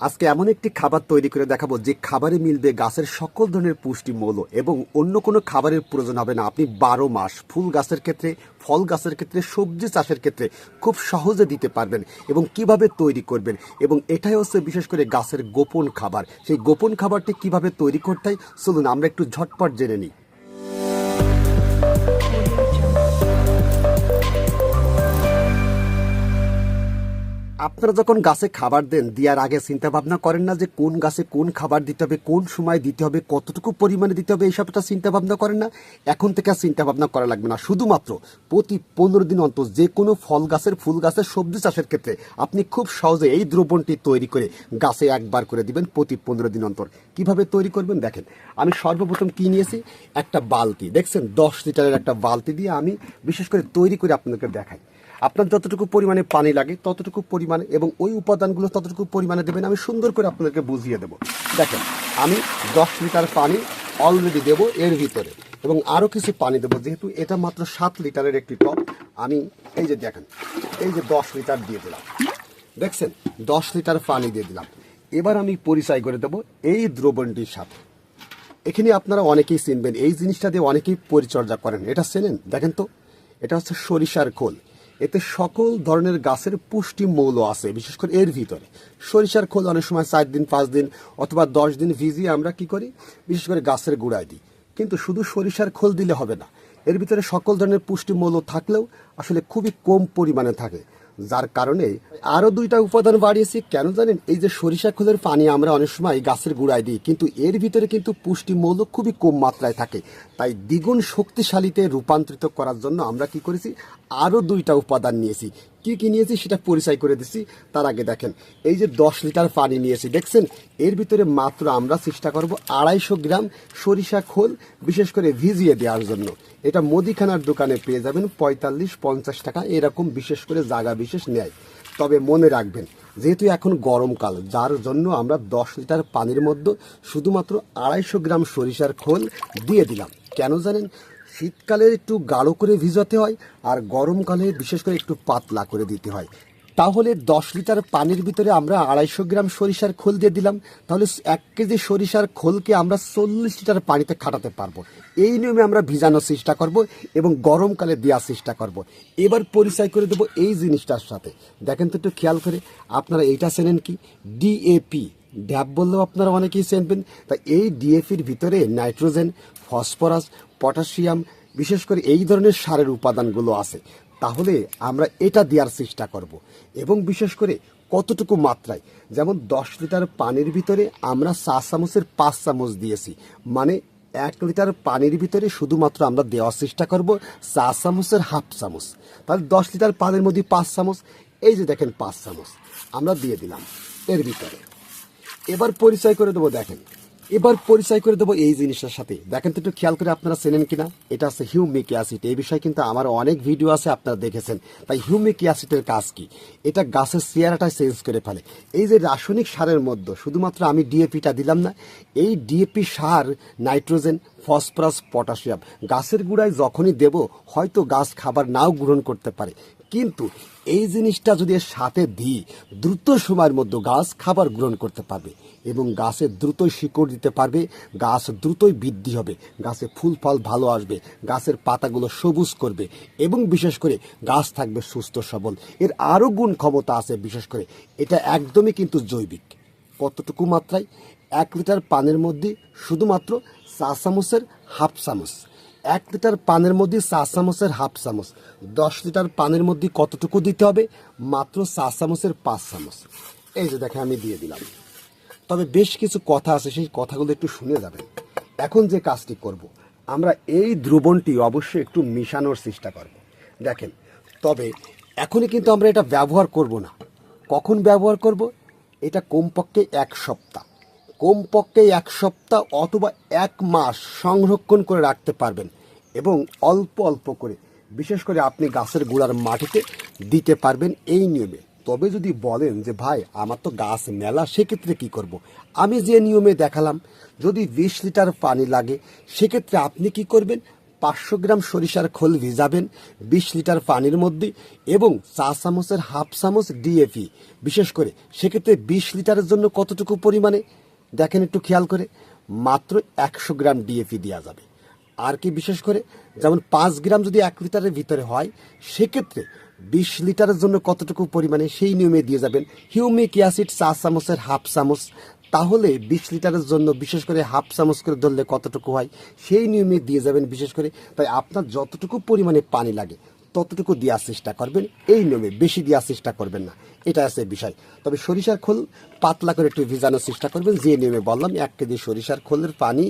আজকে এমন একটি খাবার তৈরি করে দেখাবো যে খাবারে মিলবে গাছের সকল ধরনের পুষ্টি মৌল এবং অন্য কোনো খাবারের প্রয়োজন হবে না। আপনি বারো মাস ফুল গাছের ক্ষেত্রে, ফল গাছের ক্ষেত্রে, সবজি চাষের ক্ষেত্রে খুব সহজে দিতে পারবেন এবং কীভাবে তৈরি করবেন এবং এটাই হচ্ছে বিশেষ করে গাছের গোপন খাবার। সেই গোপন খাবারটি কীভাবে তৈরি করতে হয়, চলুন আমরা একটু ঝটপট জেনে নিই। আপনারা যখন গাছে খাবার দেন, দেওয়ার আগে চিন্তা ভাবনা করেন না যে কোন গাছে কোন খাবার দিতে হবে, কোন সময় দিতে হবে, কতটুকু পরিমাণে দিতে হবে এইসবটা চিন্তা ভাবনা করেন না। এখন থেকে আর চিন্তা ভাবনা করা লাগবে না। শুধুমাত্র প্রতি পনেরো দিন অন্তর যে কোনো ফল গাছের, ফুল গাছের, সবজি চাষের ক্ষেত্রে আপনি খুব সহজে এই দ্রবণটি তৈরি করে গাছে একবার করে দিবেন প্রতি পনেরো দিন অন্তর। কীভাবে তৈরি করবেন? দেখেন, আমি সর্বপ্রথম কি নিয়েছি? একটা বালতি। দেখছেন, দশ লিটারের একটা বালতি দিয়ে আমি বিশেষ করে তৈরি করে আপনাদেরকে দেখাই। আপনার যতটুকু পরিমাণে পানি লাগে, ততটুকু পরিমাণে এবং ওই উপাদানগুলো ততটুকু পরিমাণে দেবেন, আমি সুন্দর করে আপনাদেরকে বুঝিয়ে দেবো। দেখেন, আমি দশ লিটার পানি অলরেডি দেবো এর ভিতরে এবং আরও কিছু পানি দেবো, যেহেতু এটা মাত্র সাত লিটারের একটি টপ। আমি এই যে দেখেন, এই যে দশ লিটার দিয়ে দিলাম। দেখছেন, দশ লিটার পানি দিয়ে দিলাম। এবার আমি পরিচয় করে দেবো এই দ্রবণটির সাথে। এখানে আপনারা অনেকেই চিনবেন, এই জিনিসটা দিয়ে অনেকেই পরিচর্যা করেন। এটা চেনেন? দেখেন তো, এটা হচ্ছে সরিষার খোল। এতে সকল ধরনের গাছের পুষ্টি মৌল আছে, বিশেষ করে এর ভিতরে। সরিষার খোল অনেক সময় চার দিন, পাঁচ দিন অথবা দশ দিন ভিজিয়ে আমরা কি করি? বিশেষ করে গাছের গোড়ায় দিই। কিন্তু শুধু সরিষার খোল দিলে হবে না। এর ভিতরে সকল ধরনের পুষ্টি মৌল থাকলেও আসলে খুবই কম পরিমাণে থাকে। যার কারণে আরও দুইটা উপাদান বাড়িয়েছি। কেন জানেন? এই যে সরিষা খোলের পানি আমরা অনেক সময় গাছের গুঁড়ায় দিই, কিন্তু এর ভিতরে কিন্তু পুষ্টি মৌল খুবই কম মাত্রায় থাকে। তাই দ্বিগুণ শক্তিশালীতে রূপান্তরিত করার জন্য আমরা কি করেছি? আরও দুইটা উপাদান নিয়েছি। কি কি নিয়েছি সেটা পরিচয় করে দিচ্ছি তার আগে দেখেন, এই যে দশ লিটার পানি নিয়েছি, দেখছেন? এর ভিতরে মাত্র আমরা চেষ্টা করব আড়াইশো গ্রাম সরিষা খোল, বিশেষ করে ভিজিয়ে দেওয়ার জন্য। এটা মুদিখানার দোকানে পেয়ে যাবেন পঁয়তাল্লিশ, পঞ্চাশ টাকা, এরকম বিশেষ করে জায়গা বিশেষ নেয়। তবে মনে রাখবেন, যেহেতু এখন গরমকাল, যার জন্য আমরা দশ লিটার পানির মধ্যে শুধুমাত্র আড়াইশো গ্রাম সরিষার খোল দিয়ে দিলাম। কেন জানেন? শীতকালে একটু গাঢ় করে ভিজাতে হয় আর গরমকালে বিশেষ করে একটু পাতলা করে দিতে হয়। তাহলে দশ লিটার পানির ভিতরে আমরা আড়াইশো গ্রাম সরিষার খোল দিয়ে দিলাম। তাহলে এক কেজি সরিষার খোলকে আমরা চল্লিশ লিটার পানিতে খাটাতে পারব। এই নিয়মে আমরা ভিজানোর চেষ্টা করব এবং গরমকালে দেওয়ার চেষ্টা করব। এবার পরিচয় করে দেবো এই জিনিসটার সাথে। দেখেন তো একটু খেয়াল করে, আপনারা এইটা চেনেন কি? ডিএপি ড্যাব বললেও আপনারা অনেকেই চেনবেন। তা এই ডিএপির ভিতরে নাইট্রোজেন, ফসফরাস পটাশিয়াম, বিশেষ করে এই ধরনের সারের উপাদানগুলো আছে। তাহলে আমরা এটা দেওয়ার চেষ্টা করব। এবং বিশেষ করে কতটুকু মাত্রায়? যেমন দশ লিটার পানির ভিতরে আমরা চা চামচের পাঁচ চামচ দিয়েছি। মানে এক লিটার পানির ভিতরে শুধুমাত্র আমরা দেওয়ার চেষ্টা করব চা চামচের হাফ চামচ। তাহলে দশ লিটার পানির মধ্যে পাঁচ চামচ, এই যে দেখেন পাঁচ চামচ, আমরা দিয়ে দিলাম এর ভিতরে। এবার পরিচয় করে দেবো, দেখেন। এবার পরিচয় করে দেবো এই জিনিসটার সাথে। দেখেন তো একটু খেয়াল করে আপনারা চেনেন কিনা? এটা হচ্ছে হিউমিক অ্যাসিড এই বিষয়ে কিন্তু আমার অনেক ভিডিও আছে, আপনারা দেখেছেন। তাই হিউমিক অ্যাসিডের কাজ কি? এটা গাছের চেয়ারাটা চেঞ্জ করে ফেলে। এই যে রাসায়নিক সারের মধ্যে শুধুমাত্র আমি ডিএপিটা দিলাম না, এই ডিএপি সার, নাইট্রোজেন, ফসফরাস, পটাশিয়াম, গাছের গুঁড়ায় যখনই দেব, হয়তো গাছ খাবার নাও গ্রহণ করতে পারে। কিন্তু এই জিনিসটা যদি এর সাথে দিই, দ্রুত সময়ের মধ্যে গাছ খাবার গ্রহণ করতে পারবে এবং গাছে দ্রুতই শিকড় দিতে পারবে, গাছ দ্রুতই বৃদ্ধি হবে, গাছে ফুল, ফল ভালো আসবে, গাছের পাতাগুলো সবুজ করবে এবং বিশেষ করে গাছ থাকবে সুস্থ, সবল। এর আরও গুণ ক্ষমতা আছে বিশেষ করে, এটা একদমই কিন্তু জৈবিক। কতটুকু মাত্রায়? এক লিটার পানের মধ্যে শুধুমাত্র চা চামচের হাফ চামচ। এক লিটার পানের মধ্যে চা চামচের হাফ চামচ, দশ লিটার পানের মধ্যে কতটুকু দিতে হবে? মাত্র চা চামচের পাঁচ চামচ। এই যে দেখে আমি দিয়ে দিলাম। তবে বেশ কিছু কথা আছে, সেই কথাগুলো একটু শুনে যাবেন। এখন যে কাজটি করব। আমরা এই দ্রবণটি অবশ্যই একটু মিশানোর চেষ্টা করব। দেখেন, তবে এখনই কিন্তু আমরা এটা ব্যবহার করব না। কখন ব্যবহার করব? এটা কমপক্ষে এক সপ্তাহ। কমপক্ষে এক সপ্তাহ অথবা এক মাস সংরক্ষণ করে রাখতে পারবেন এবং অল্প অল্প করে, বিশেষ করে আপনি গাছের গোড়ার মাটিতে দিতে পারবেন এই নিয়মে। তবে যদি বলেন যে, ভাই, আমার তো গাছ মেলা, সেক্ষেত্রে কি করব। আমি যে নিয়মে দেখালাম, যদি বিশ লিটার পানি লাগে, সেক্ষেত্রে আপনি কি করবেন? পাঁচশো গ্রাম সরিষার খোল ভিজাবেন বিশ লিটার পানির মধ্যে এবং চা চামচের হাফ চামচ ডিএপি। বিশেষ করে, সেক্ষেত্রে বিশ লিটারের জন্য কতটুকু পরিমাণে? দেখেন একটু খেয়াল করে, মাত্র একশো গ্রাম ডিএপি দেওয়া যাবে। আর কি বিশেষ করে, যেমন পাঁচ গ্রাম যদি এক লিটারের ভিতরে হয়, সেক্ষেত্রে বিশ লিটারের জন্য কতটুকু পরিমাণে সেই নিয়মে দিয়ে যাবেন? হিউমিক অ্যাসিড, চা চামচের হাফ চামচ। তাহলে বিশ লিটারের জন্য বিশেষ করে হাফ চামচ করে ধরলে কতটুকু হয়, সেই নিয়মে দিয়ে যাবেন বিশেষ করে। তাই আপনার যতটুকু পরিমাণে পানি লাগে, ততটুকু দেওয়ার চেষ্টা করবেন। এই নিয়মে বেশি দেওয়ার চেষ্টা করবেন না। এটা আছে বিষয়। তবে সরিষার খোল পাতলা করে একটু ভিজানোর চেষ্টা করবেন, যে নিয়মে বললাম, এক কেজি সরিষার খোলের পানি,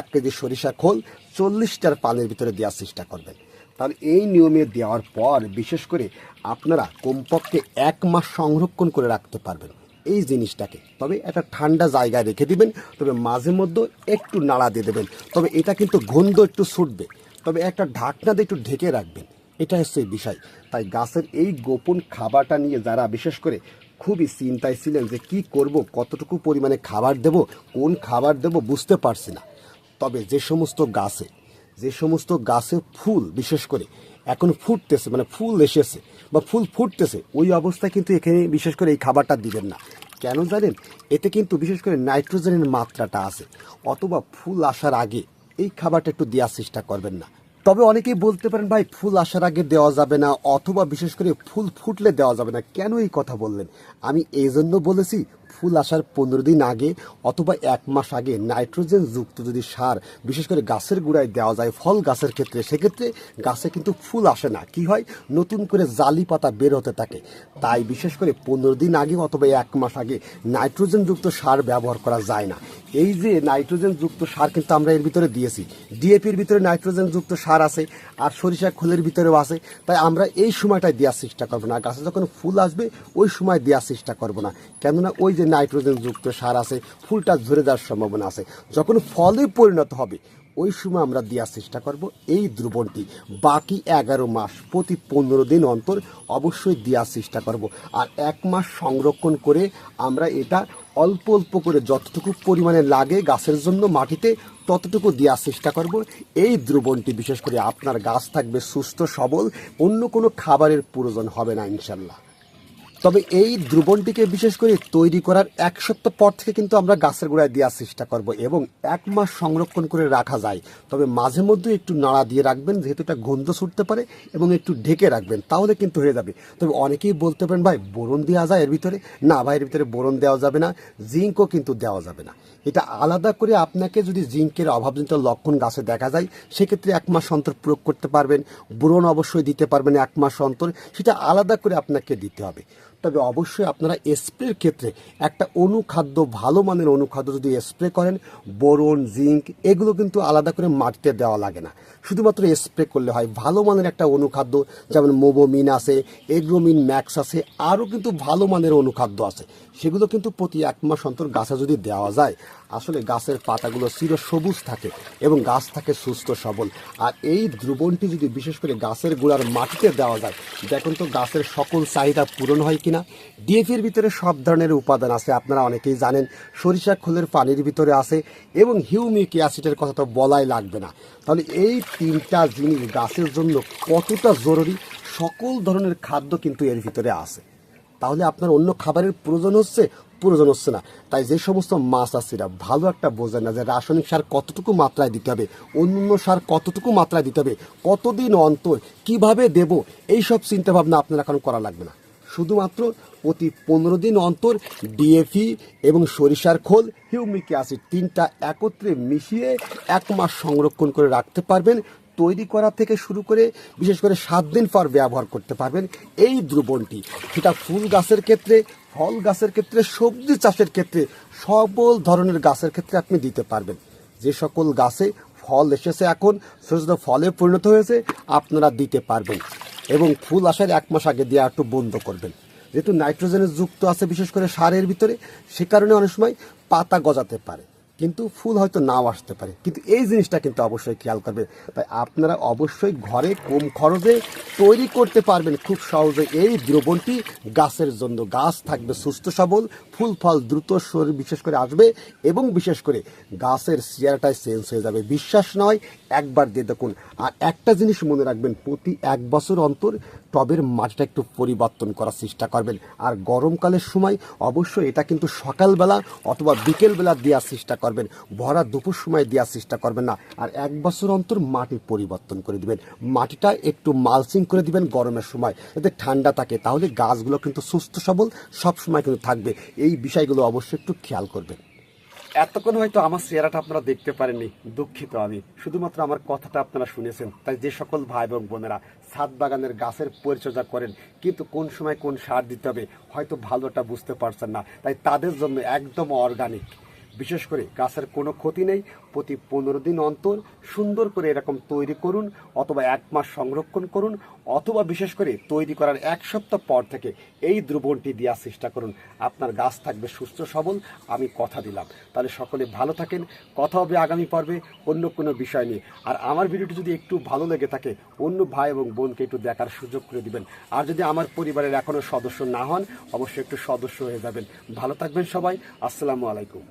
এক কেজি সরিষার খোল, চল্লিশটার পানির ভিতরে দেওয়ার চেষ্টা করবেন। তাহলে এই নিয়মে দেওয়ার পর, বিশেষ করে আপনারা কমপক্ষে এক মাস সংরক্ষণ করে রাখতে পারবেন এই জিনিসটাকে। তবে একটা ঠান্ডা জায়গায় রেখে দিবেন, তবে মাঝে মধ্যে একটু নাড়া দিয়ে দেবেন। তবে এটা কিন্তু গন্ধ একটু ছুটবে। তবে একটা ঢাকনা দিয়ে একটু ঢেকে রাখবেন। এটা হচ্ছে বিষয়। তাই গাছের এই গোপন খাবারটা নিয়ে যারা বিশেষ করে খুবই চিন্তায় ছিলেন যে কি করব, কতটুকু পরিমাণে খাবার দেব, কোন খাবার দেব বুঝতে পারছি না। তবে যে সমস্ত গাছে, যে সমস্ত গাছে ফুল বিশেষ করে এখন ফুটতেছে মানে ফুল এসেছে বা ফুল ফুটতেছে, ওই অবস্থায় কিন্তু এখানে বিশেষ করে এই খাবারটা দিবেন না। কেন জানেন? এতে কিন্তু বিশেষ করে নাইট্রোজেনের মাত্রাটা আছে। অথবা ফুল আসার আগে এই খাবারটা একটু দেওয়ার চেষ্টা করবেন না। তবে অনেকেই বলতে পারেন, ভাই, ফুল আসার আগে দেওয়া যাবে না, অথবা বিশেষ করে ফুল ফুটলে দেওয়া যাবে না। কেন এই কথা বললেন? আমি এই জন্য বলেছি ফুল আসার পনেরো দিন আগে অথবা এক মাস আগে নাইট্রোজেন যুক্ত যদি সার, বিশেষ করে গাছের গুঁড়ায় দেওয়া যায় ফল গাছের ক্ষেত্রে, সেক্ষেত্রে গাছে কিন্তু ফুল আসে না। কি হয়? নতুন করে জালি পাতা বের হতে থাকে। তাই বিশেষ করে পনেরো দিন আগে অথবা এক মাস আগে নাইট্রোজেন যুক্ত সার ব্যবহার করা যায় না। এই যে নাইট্রোজেন যুক্ত সার কিন্তু আমরা এর ভিতরে দিয়েছি। ডিএপির ভিতরে নাইট্রোজেন যুক্ত সার আছে, আর সরিষা খোলের ভিতরেও আছে। তাই আমরা এই সময়টায় দেওয়ার চেষ্টা করব না। গাছে যখন ফুল আসবে, ওই সময় দেওয়ার চেষ্টা করব না। কেননা ওই যে নাইট্রোজেন যুক্ত সার আছে, ফুলটা ঝরে যাওয়ার সম্ভাবনা আছে। যখন ফলে পরিণত হবে, ওই সময় আমরা দেওয়ার চেষ্টা করব এই দ্রবণটি। বাকি এগারো মাস প্রতি পনেরো দিন অন্তর অবশ্যই দেওয়ার চেষ্টা করব। আর এক মাস সংরক্ষণ করে আমরা এটা অল্প অল্প করে যতটুকু পরিমাণে লাগে গাছের জন্য মাটিতে, ততটুকু দেওয়ার চেষ্টা করব। এই দ্রবণটি বিশেষ করে আপনার গাছ থাকবে সুস্থ, সবল, অন্য কোনো খাবারের প্রয়োজন হবে না ইনশাল্লাহ তবে এই দ্রবণটিকে বিশেষ করে তৈরি করার এক সপ্তাহ পর থেকে কিন্তু আমরা গাছের গোড়ায় দেওয়ার চেষ্টা করব এবং এক মাস সংরক্ষণ করে রাখা যায়। তবে মাঝে মধ্যে একটু নাড়া দিয়ে রাখবেন, যেহেতু এটা গন্ধ ছুটতে পারে এবং একটু ঢেকে রাখবেন, তাহলে কিন্তু হয়ে যাবে। তবে অনেকেই বলতে পারেন, ভাই, বোরন দেওয়া যায় এর ভিতরে? না, ভাই, এর ভিতরে বোরন দেওয়া যাবে না, জিঙ্কও কিন্তু দেওয়া যাবে না। এটা আলাদা করে আপনাকে যদি জিঙ্কের অভাবজনিত লক্ষণ গাছে দেখা যায়, সেক্ষেত্রে এক মাস অন্তর প্রয়োগ করতে পারবেন, বোরন অবশ্যই দিতে পারবেন এক মাস অন্তর, সেটা আলাদা করে আপনাকে দিতে হবে। তবে অবশ্যই আপনারা স্প্রের ক্ষেত্রে একটা অনুখাদ্য, ভালো মানের অনুখাদ্য যদি স্প্রে করেন, বোরন, জিঙ্ক, এগুলো কিন্তু আলাদা করে মাটিতে দেওয়া লাগে না। শুধুমাত্র স্প্রে করলে হয়। ভালো মানের একটা অনুখাদ্য, যেমন মোবোমিন আছে, এগ্রোমিন ম্যাক্স আছে, আরও কিন্তু ভালো মানের অনুখাদ্য আছে। সেগুলো কিন্তু প্রতি এক মাস অন্তর গাছে যদি দেওয়া যায়, আসলে গাছের পাতাগুলো চির সবুজ থাকে এবং গাছ থাকে সুস্থ সবল। আর এই দ্রবণটি যদি বিশেষ করে গাছের গোড়ার মাটিতে দেওয়া যায়, দেখুন তো গাছের সকল চাহিদা পূরণ হয় কিনা। ডিএফির ভিতরে সব ধরনের উপাদান আছে, আপনারা অনেকেই জানেন। সরিষা খোলের পানির ভিতরে আছে এবং হিউমিক অ্যাসিডের কথা তো বলাই লাগবে না। তাহলে এই তিনটা জিনিস গাছের জন্য কতটা জরুরি? সকল ধরনের খাদ্য কিন্তু এর ভিতরে আছে। তাহলে আপনার অন্য খাবারের প্রয়োজন হচ্ছে? প্রয়োজন হচ্ছে না। তাই যে সমস্ত মাছ চাষিরা ভালো একটা বোঝে না যে রাসায়নিক সার কতটুকু মাত্রায় দিতে হবে অন্য সার কতটুকু মাত্রায় দিতে হবে, কতদিন অন্তর কীভাবে দেব, এইসব চিন্তা ভাবনা আপনার এখন করা লাগবে না। শুধুমাত্র প্রতি পনেরো দিন অন্তর ডিএফি এবং সরিষার খোল, হিউমিক অ্যাসিড তিনটা একত্রে মিশিয়ে এক মাস সংরক্ষণ করে রাখতে পারবেন, তৈরি করা থেকে শুরু করে বিশেষ করে সাত দিন পর ব্যবহার করতে পারবেন এই দ্রবণটি। সেটা ফুল গাছের ক্ষেত্রে, ফল গাছের ক্ষেত্রে, সবজি চাষের ক্ষেত্রে, সকল ধরনের গাছের ক্ষেত্রে আপনি দিতে পারবেন। যে সকল গাছে ফল এসেছে এখন ছোটো ছোটো ফলে পরিণত হয়েছে, আপনারা দিতে পারবেন। এবং ফুল আসার এক মাস আগে দেওয়া একটু বন্ধ করবেন। যেহেতু নাইট্রোজেনের যুক্ত আছে বিশেষ করে সারের ভিতরে, সে কারণে অনেক সময় পাতা গজাতে পারে। কিন্তু ফুল হয়তো নাও আসতে পারে। কিন্তু এই জিনিসটা কিন্তু অবশ্যই খেয়াল করবে তাই আপনারা অবশ্যই ঘরে কম খরচে তৈরি করতে পারবেন। খুব সহজে এই দ্রবণটি গাছের জন্য। গাছ থাকবে সুস্থ সবল, ফুল, ফল দ্রুত শরীর বিশেষ করে আসবে এবং বিশেষ করে গাছের চেয়ারটাই চেঞ্জ হয়ে যাবে। বিশ্বাস নয়, একবার দিয়ে দেখুন। আর একটা জিনিস মনে রাখবেন, প্রতি এক বছর অন্তর টবের মাটিটা একটু পরিবর্তন করার চেষ্টা করবেন। আর গরমকালের সময় অবশ্যই এটা কিন্তু সকালবেলা অথবা বিকেলবেলা দেওয়ার চেষ্টা করবেন। ভরা দুপুর সময় দেওয়ার চেষ্টা করবেন না। আর এক বছর অন্তর মাটি পরিবর্তন করে দিবেন। মাটিটা একটু মালচিং করে দিবেন গরমের সময়। যাতে ঠান্ডা থাকে, তাহলে গাছগুলো কিন্তু সুস্থ সবল সব সময় কিন্তু থাকবে। এই বিষয়গুলো অবশ্যই একটু খেয়াল করবেন। এতক্ষণ হয়তো আমার চেহারাটা আপনারা দেখতে পারেননি, দুঃখিত আমি। শুধুমাত্র আমার কথাটা আপনারা শুনেছেন। তাই যে সকল ভাই এবং বোনেরা ছাদ বাগানের গাছের পরিচর্যা করেন, কিন্তু কোন সময় কোন সার দিতে হবে, হয়তো ভালোটা বুঝতে পারছেন না। তাই তাদের জন্য একদম অর্গানিক বিশেষ করে গাছের কোনো ক্ষতি নেই। প্রতি পনেরো দিন অন্তর সুন্দর করে এরকম তৈরি করুন অথবা এক মাস সংরক্ষণ করুন অথবা বিশেষ করে তৈরি করার এক সপ্তাহ পর থেকে এই দ্রবণটি দেওয়ার চেষ্টা করুন। আপনার গাছ থাকবে সুস্থ, সবল। আমি কথা দিলাম। তাহলে সকলে ভালো থাকেন। কথা হবে আগামী পর্বে অন্য কোনো বিষয় নিয়ে। আর আমার ভিডিওটি যদি একটু ভালো লেগে থাকে, অন্য ভাই এবং বোনকে একটু দেখার সুযোগ করে দিবেন। আর যদি আমার পরিবারের এখনও সদস্য না হন, অবশ্যই একটু সদস্য হয়ে যাবেন। ভালো থাকবেন সবাই। আসসালামু আলাইকুম।